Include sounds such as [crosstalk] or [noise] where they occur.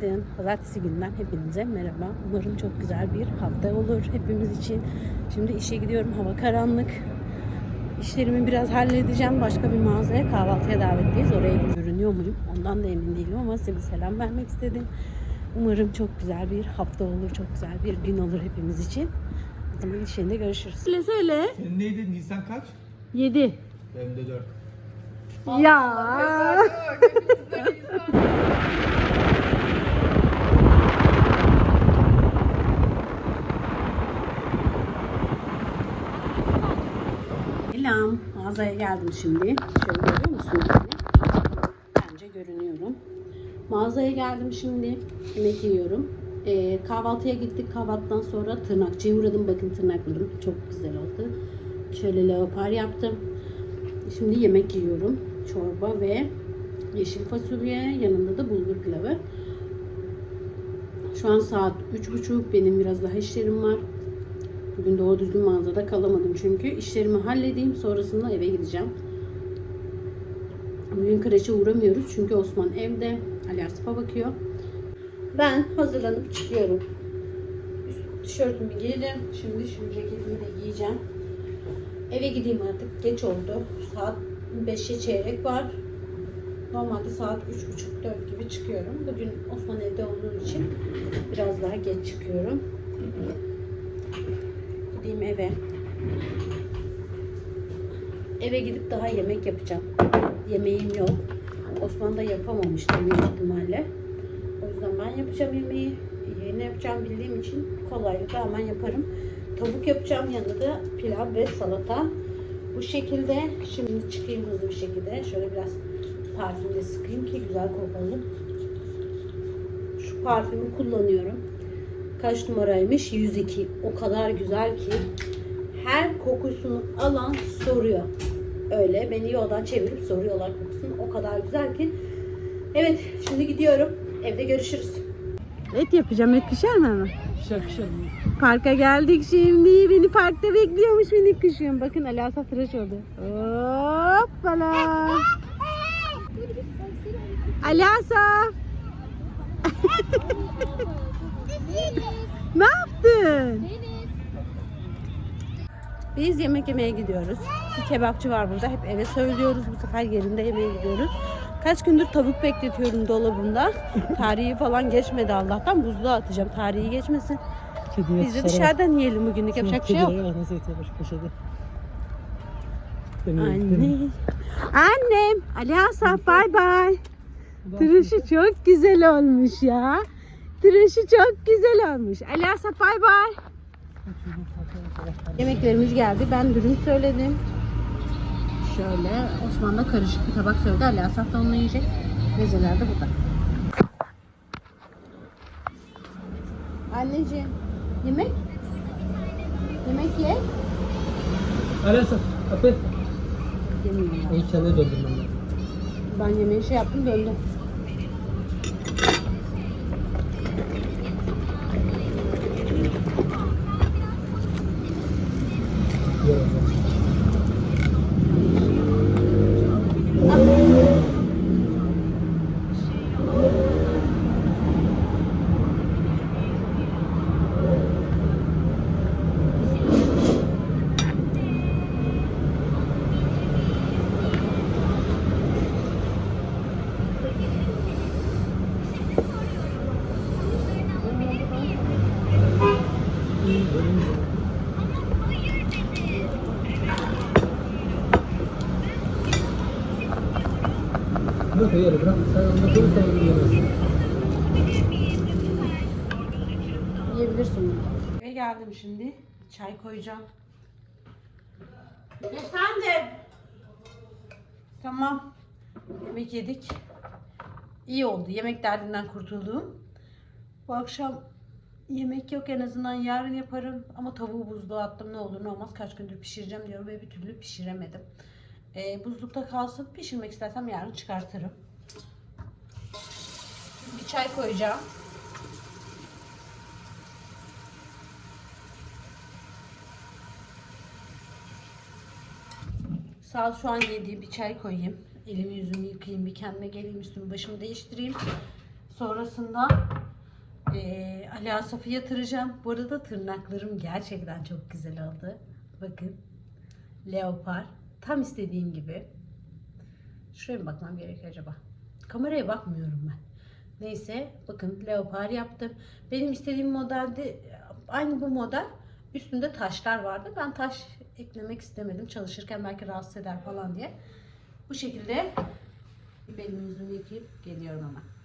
Günaydın. Pazartesi günden hepinize merhaba. Umarım çok güzel bir hafta olur hepimiz için. Şimdi işe gidiyorum. Hava karanlık. İşlerimi biraz halledeceğim. Başka bir mağazaya kahvaltıya davetliyiz. Oraya görünüyor muyum? Ondan da emin değilim ama size bir selam vermek istedim. Umarım çok güzel bir hafta olur. Çok güzel bir gün olur hepimiz için. O zaman iş yerinde görüşürüz. Söyle söyle. Senin neydi? Nisan kaç? 7. Benim de 4. Ya. Selam. Mağazaya geldim şimdi. Şöyle görüyor musunuz? Bence görünüyorum. Mağazaya geldim şimdi. Yemek yiyorum. Ee, kahvaltıya gittik. Kahvaltıdan sonra tırnakçıya uğradım. Bakın tırnaklarım çok güzel oldu. Şöyle leopar yaptım. Şimdi yemek yiyorum. Çorba ve yeşil fasulye. Yanında da bulgur pilavı. Şu an saat 3.30. Benim biraz daha işlerim var. Bugün doğru düzgün mağazada kalamadım çünkü. işlerimi halledeyim. Sonrasında eve gideceğim. Bugün kreşe uğramıyoruz çünkü Osman evde. Ali Asaf'a bakıyor. Ben hazırlanıp çıkıyorum. Üst tişörtümü giydim. Şimdi şu ceketimi de giyeceğim. Eve gideyim artık. Geç oldu. Saat 5'e çeyrek var. Normalde saat 3.30-4 gibi çıkıyorum. Bugün Osman evde olduğu için biraz daha geç çıkıyorum. Gideyim eve. Eve gidip daha yemek yapacağım. Yemeğim yok. Osman da yapamamıştı büyük ihtimalle. O yüzden ben yapacağım yemeği. Ne yapacağım bildiğim için kolaylıkla hemen yaparım. Tavuk yapacağım yanında da pilav ve salata. Bu şekilde şimdi çıkayım hızlı bir şekilde. Şöyle biraz parfüm de sıkayım ki güzel kokalım. Şu parfümü kullanıyorum. Kaç numaraymış? 102. O kadar güzel ki her kokusunu alan soruyor. Öyle beni yoldan çevirip soruyorlar kokusunu. O kadar güzel ki. Evet şimdi gidiyorum. Evde görüşürüz. Et yapacağım. Et pişer mi hemen? Pişer pişer. Parka geldik şimdi. Beni parkta bekliyormuş minik kuşum. Bakın Ali Asaf tıraş oldu. Hoppala. [laughs] Ali Asaf. Ne yaptın? Biz yemek yemeye gidiyoruz. Bir kebapçı var burada. Hep eve söylüyoruz. Bu sefer yerinde yemeğe gidiyoruz. Kaç gündür tavuk bekletiyorum dolabımda. Tarihi falan geçmedi Allah'tan. Buzluğa atacağım. Tarihi geçmesin. Biz de dışarıdan yiyelim bugünlük. Yapacak bir şey yok. Anne. Annem. Ali Asaf bay bay. Tıraşı çok güzel olmuş ya. Tıraşı çok güzel olmuş. Ali Asaf bay bay. Yemeklerimiz geldi. Ben dürüm söyledim. Şöyle Osman da karışık bir tabak söyledi. Ali Asaf da onunla yiyecek. Mezeler de burada. Anneciğim yemek? Yemek ye. Arasa. Kapı. Yemiyor ya. İyi kendine döndüm ben. Ben yemeği şey yaptım döndüm. Yok hayır bırak. Sen koy sen onu yemezsin. Yiyebilirsin. Eve geldim şimdi. Çay koyacağım. Efendim. Tamam. Yemek yedik. İyi oldu. Yemek derdinden kurtuldum. Bu akşam yemek yok en azından yarın yaparım. Ama tavuğu buzluğa attım ne olur ne olmaz. Kaç gündür pişireceğim diyorum ve bir türlü pişiremedim. Ee, buzlukta kalsın. Pişirmek istersem yarın çıkartırım. Bir çay koyacağım. Sağ şu an yediği bir çay koyayım. Elimi yüzümü yıkayayım. Bir kendime geleyim üstümü başımı değiştireyim. Sonrasında eee Ali Asaf'ı yatıracağım. Bu arada tırnaklarım gerçekten çok güzel oldu. Bakın. Leopar. Tam istediğim gibi. Şuraya mı bakmam gerekiyor acaba? Kameraya bakmıyorum ben. Neyse bakın leopar yaptım. Benim istediğim modelde aynı bu model üstünde taşlar vardı. Ben taş eklemek istemedim. Çalışırken belki rahatsız eder falan diye. Bu şekilde elimi yüzümü yıkayıp geliyorum hemen.